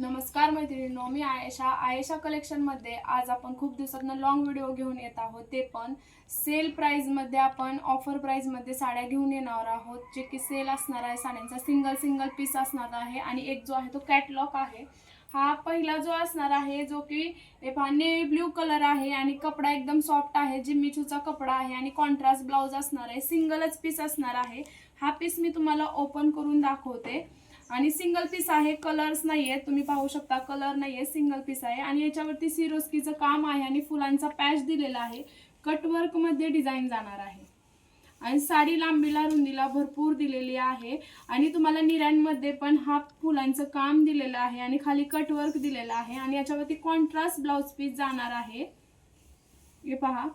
नमस्कार मैत्रिणींनो मी आयशा. आयशा कलेक्शनमध्ये आज आपण खूप दिवसातनं लॉंग व्हिडिओ घेऊन येत आहोत. ते पण सेल प्राईजमध्ये आपण ऑफर प्राईजमध्ये साड्या घेऊन येणार आहोत जे की सेल असणार आहे. साड्यांचा सिंगल सिंगल पीस असणार आहे आणि एक जो आहे तो कॅटलॉग आहे. हा पहिला जो असणार आहे जो की नेव्ही ब्ल्यू कलर आहे आणि कपडा एकदम सॉफ्ट आहे जिम्मीचूचा कपडा आहे आणि कॉन्ट्रास्ट ब्लाऊज असणार आहे. सिंगलच पीस असणार आहे. हा पीस मी तुम्हाला ओपन करून दाखवते. आणि सिंगल पीस आहे कलर्स नाहीये. तुम्ही पाहू शकता कलर नाहीये सिंगल पीस आहे. आणि याच्यावरती सिरोस्कीचं काम आहे आणि फुलांचा पॅच दिलेला आहे. कटवर्कमध्ये डिझाईन जाणार आहे. आणि साडी लांबीला रुंदीला भरपूर दिलेली आहे. आणि तुम्हाला निऱ्यांमध्ये पण हा फुलांचं काम दिलेलं आहे आणि खाली कटवर्क दिलेलं आहे. आणि याच्यावरती कॉन्ट्रास्ट ब्लाऊज पीस जाणार आहे. हे पहा.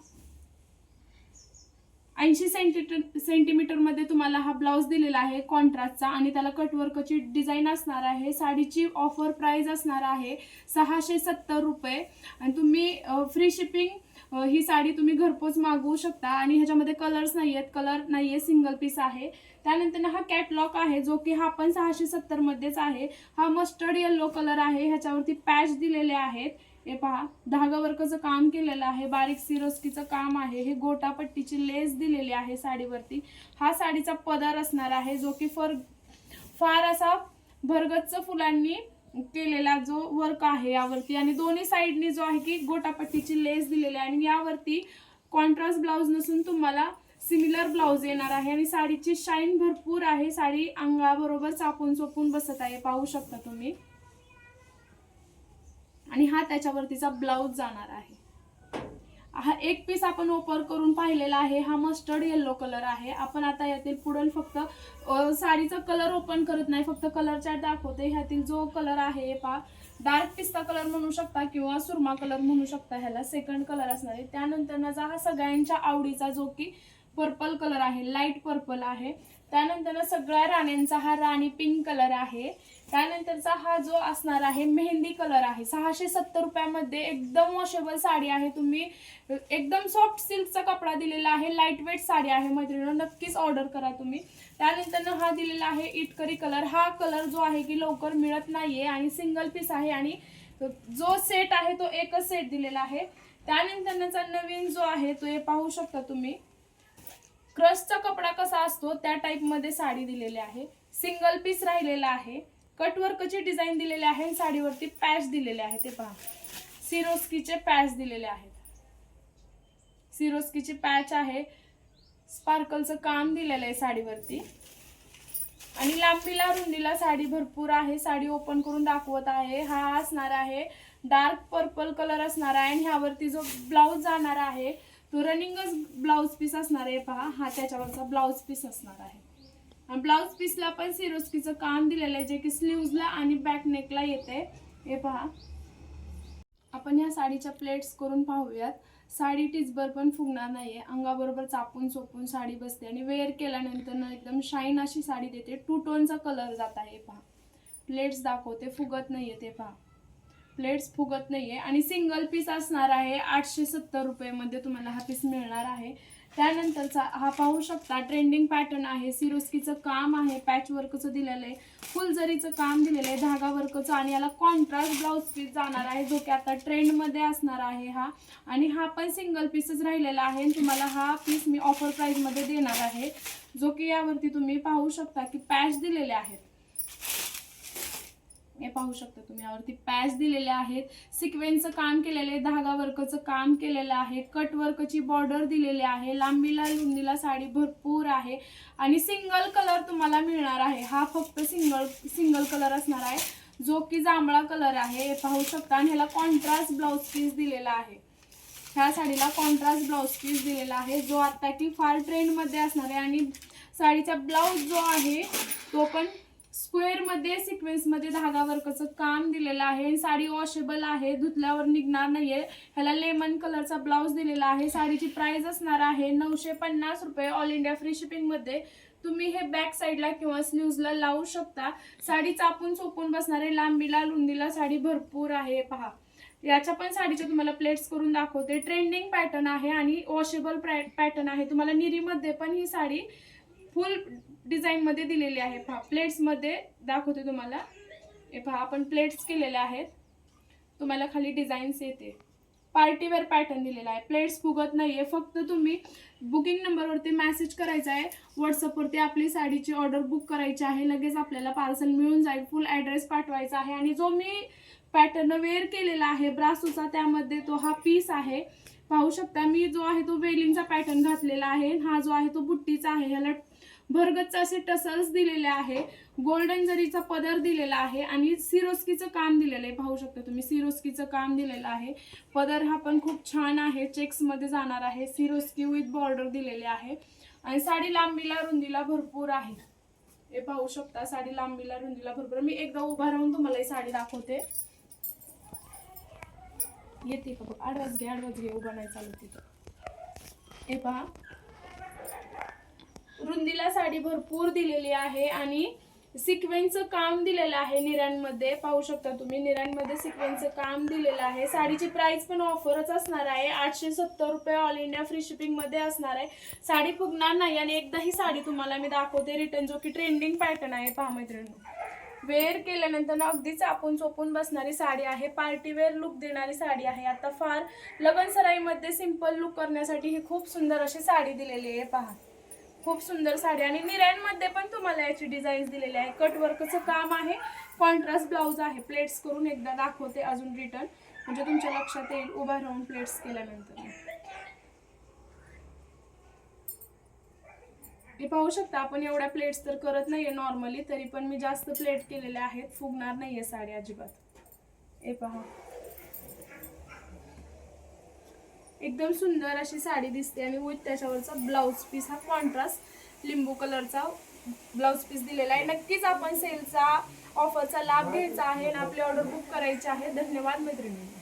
ऐंशी सेंटीमीटर सेंटीमीटरमध्ये तुम्हाला हा ब्लाऊज दिलेला आहे कॉन्ट्रास्टचा आणि त्याला कटवर्कची डिझाईन असणार आहे. साडीची ऑफर प्राईज असणार आहे सहाशे सत्तर रुपये. आणि तुम्ही फ्री शिपिंग ही साडी तुम्ही घरपोच मागवू शकता. आणि ह्याच्यामध्ये कलर्स नाही आहेत कलर नाही आहे सिंगल पीस आहे. त्यानंतर हा कॅटलॉग आहे जो की हा पण सहाशे सत्तरमध्येच आहे. हा मस्टर्ड येल्लो कलर आहे. ह्याच्यावरती पॅच दिलेले आहेत. हे पहा धागा वर्कचं काम केलेलं आहे बारीक सिरोस्कीचं काम आहे हे गोटापट्टीची लेस दिलेली आहे साडीवरती. हा साडीचा पदर असणार आहे जो की फर फार असा भरगच्च फुलांनी केलेला जो वर्क आहे यावरती. आणि दोन्ही साईडनी जो आहे की गोटापट्टीची लेस दिलेली आहे. आणि यावरती कॉन्ट्रास्ट ब्लाऊज नसून तुम्हाला सिमिलर ब्लाऊज येणार आहे. आणि साडीची शाईन भरपूर आहे. साडी अंगाबरोबर चापून चोपून बसत आहे. पाहू शकता तुम्ही. आणि हा त्याच्यावरतीचा ब्लाऊज जाणार आहे. हा एक पीस आपण ओपर करून पाहिलेला आहे. हा मस्टर्ड येल्लो कलर आहे. आपण आता यातील पुढल फक्त साडीचा कलर ओपन करत नाही. फक्त कलर चार्ट दाखवते. ह्यातील जो कलर आहे पा पहा. डार्क पिस्ता कलर म्हणू शकता किंवा सुरमा कलर म्हणू शकता ह्याला सेकंड कलर असणार आहे. त्यानंतर हा सगळ्यांच्या आवडीचा जो की पर्पल कलर आहे लाइट पर्पल आहे. त्यानंतर सगळ्या राण्यांचा हा राणी पिंक कलर आहे. त्यानंतरचा हा जो असणार आहे मेहंदी कलर आहे. सहाशे सत्तर रुपयामध्ये एकदम वॉशेबल साडी आहे. तुम्ही एकदम सॉफ्ट सिल्कचा कपडा दिलेला आहे. लाइट वेट साडी आहे मैत्रिणी नक्कीच ऑर्डर करा तुम्ही. त्यानंतर हा दिलेला आहे इटकरी कलर. हा कलर जो आहे की लवकर मिळत नाहीये आणि सिंगल पीस आहे आणि जो सेट आहे तो एकच सेट दिलेला आहे. त्यानंतरचा नवीन जो आहे तो हे पाहू शकता तुम्ही. क्रशचा कपडा कसा असतो त्या टाईपमध्ये साडी दिलेली आहे. सिंगल पीस राहिलेला आहे. कटवर्कची डिझाईन दिलेली आहे आणि साडीवरती पॅच दिलेले आहे ते पहा. सिरोस्कीचे पॅच दिलेले आहेत. सिरोस्कीचे पॅच आहे. स्पार्कलचं काम दिलेलं आहे साडीवरती. आणि लांबीला रुंदीला साडी भरपूर आहे. साडी ओपन करून दाखवत आहे. हा असणार आहे. डार्क पर्पल कलर असणार आहे. आणि ह्यावरती जो ब्लाऊज जाणार आहे तो रनिंगच ब्लाऊज पीस असणार आहे पहा. हा त्याच्यावरचा ब्लाऊज पीस असणार आहे. आणि ब्लाऊज पीसला पण सिरोस्कीचं काम दिलेलं आहे जे की स्लीव्जला आणि बॅक नेकला येते. हे पहा. आपण ह्या साडीच्या प्लेट्स करून पाहूयात. साडी टिचभर पण फुगणार नाही आहे अंगाबरोबर चापून चोपून साडी बसते आणि वेअर केल्यानंतर ना एकदम शाईन अशी साडी देते. टू टोनचा कलर जात आहे पहा. प्लेट्स दाखवते फुगत नाही आहे ते पहा. प्लेट्स फुगत नाही आहे आणि सिंगल पीस असणार आहे आठशे सत्तर रुपयेमध्ये तुम्हाला हा पीस मिळणार आहे. त्यानंतरचा हा पाहू शकता ट्रेंडिंग पॅटर्न आहे. सिरोस्कीचं काम आहे पॅच वर्कचं दिलेलं आहे. फुलजरीचं काम दिलेलं आहे धागा वर्कचं आणि याला कॉन्ट्रास्ट ब्लाऊज पीस जाणार आहे जो की आता ट्रेंडमध्ये असणार आहे हा. आणि हा पण सिंगल पीसच राहिलेला आहे आणि तुम्हाला हा पीस मी ऑफर प्राईजमध्ये देणार आहे. जो की यावरती तुम्ही पाहू शकता की पॅच दिलेले आहेत. हे पाहू शकता तुम्ही. यावरती पॅच दिलेले आहेत. सिक्वेन्सचं काम केलेलं आहे. धागा वर्कचं काम केलेलं आहे. कट वर्कची बॉर्डर दिलेली आहे. लांबीला लुंदीला साडी भरपूर आहे. आणि सिंगल कलर तुम्हाला मिळणार आहे. हा फक्त सिंगल सिंगल कलर असणार आहे. जो की जांभळा कलर आहे. हे पाहू शकता. आणि ह्याला कॉन्ट्रास्ट ब्लाऊज पीस दिलेला आहे. ह्या साडीला कॉन्ट्रास्ट ब्लाऊज पीस दिलेला आहे. जो आता की फार ट्रेंडमध्ये असणार आहे. आणि साडीचा ब्लाऊज जो आहे तो पण स्क्वेअरमध्ये सिक्वेन्समध्ये धागा वर्कचं काम दिलेलं आहे. साडी वॉशेबल आहे धुतल्यावर निघणार नाहीये. ह्याला लेमन कलरचा ब्लाऊज दिलेला आहे. साडीची प्राइस असणार आहे नऊशे पन्नास रुपये ऑल इंडिया फ्री शिपिंगमध्ये तुम्ही हे बॅक साईडला किंवा स्लीव्जला लावू शकता. साडी चापून चोपून बसणारे लांबीला लुंदीला साडी भरपूर आहे पहा. याच्या पण साडीच्या तुम्हाला प्लेट्स करून दाखवते. ट्रेंडिंग पॅटर्न आहे आणि वॉशेबल पॅटर्न आहे. तुम्हाला निरीमध्ये पण ही साडी फुल डिझाईनमध्ये दिलेली आहे. पहा प्लेट्समध्ये दाखवते तुम्हाला. हे पहा आपण प्लेट्स केलेले आहेत. तुम्हाला खाली डिझाईन्स येते. पार्टीवेअर पॅटर्न दिलेला आहे. प्लेट्स फुगत नाही आहे फक्त तुम्ही बुकिंग नंबरवरती मॅसेज करायचा आहे. व्हॉट्सअपवरती आपली साडीची ऑर्डर बुक करायची आहे. लगेच आपल्याला पार्सल मिळून जाईल. फुल ॲड्रेस पाठवायचा आहे. आणि जो मी पॅटर्न वेअर केलेला आहे ब्रासूचा त्यामध्ये तो हा पीस आहे. पाहू शकता मी जो आहे तो वेलिंगचा पॅटर्न घातलेला आहे. हा जो आहे तो बुट्टीचा आहे. ह्याला भरगच्च असे टसल्स दिलेले आहे गोल्डन जरीचा पदर दिलेला आहे आणि सिरोस्कीचं काम दिलेलं आहे. पाहू शकता तुम्ही सिरोस्कीचं काम दिलेलं आहे. पदर हा पण खूप छान आहे चेक्समध्ये जाणार आहे. सिरोस्की विथ बॉर्डर दिलेले आहे. आणि साडी लांबीला रुंदीला भरपूर आहे. हे पाहू शकता साडी लांबीला रुंदीला भरपूर. मी एकदा उभा राहून तुम्हाला ही साडी दाखवते. येते का बघ? आडवाच घे आडवाच घे. उभा नाही चालू तिथं. हे पहा. रुंदीला साडी भरपूर दिलेली आहे आणि सिक्वेन्सचं काम दिलेलं आहे निरांमध्ये. पाहू शकता तुम्ही निरांमध्ये सिक्वेन्सचं काम दिलेलं आहे. साडीची प्राइस पण ऑफरच असणार आहे. आठशे सत्तर रुपये ऑल इंडिया फ्री शिपिंगमध्ये असणार आहे. साडी फुगणार नाही आणि एकदा ही साडी तुम्हाला मी दाखवते. रिटर्न जो की ट्रेंडिंग पॅटर्न आहे पहा मैत्रिणी वेअर केल्यानंतर ना अगदीच आपण चोपून बसणारी साडी आहे. पार्टी वेअर लुक देणारी साडी आहे. आता फार लगन सराईमध्ये सिंपल लुक करण्यासाठी ही खूप सुंदर अशी साडी दिलेली आहे. पहा. खूप सुंदर साडी आणि निऱ्यांमध्ये पण तुम्हाला याची डिझाईन्स दिलेली आहे. कट वर्कचं काम आहे. कॉन्ट्रास्ट ब्लाऊज आहे. प्लेट्स करून एकदा दाखवते अजून रिटर्न म्हणजे तुमच्या लक्षात येईल उभा राहून प्लेट्स केल्यानंतर. हे पाहू शकता आपण एवढ्या प्लेट्स तर करत नाहीये नॉर्मली तरी पण मी जास्त प्लेट केलेल्या आहेत. फुगणार नाहीये साडी अजिबात. हे पहा. एकदम सुंदर अशी साडी दिसते आणि विथ त्याच्यावरचा ब्लाऊज पीस हा कॉन्ट्रास्ट लिंबू कलरचा ब्लाऊज पीस दिलेला आहे. नक्कीच आपण सेलचा ऑफरचा लाभ घ्यायचा आहे आणि आपली ऑर्डर बुक करायची आहे. धन्यवाद मैत्रिणी.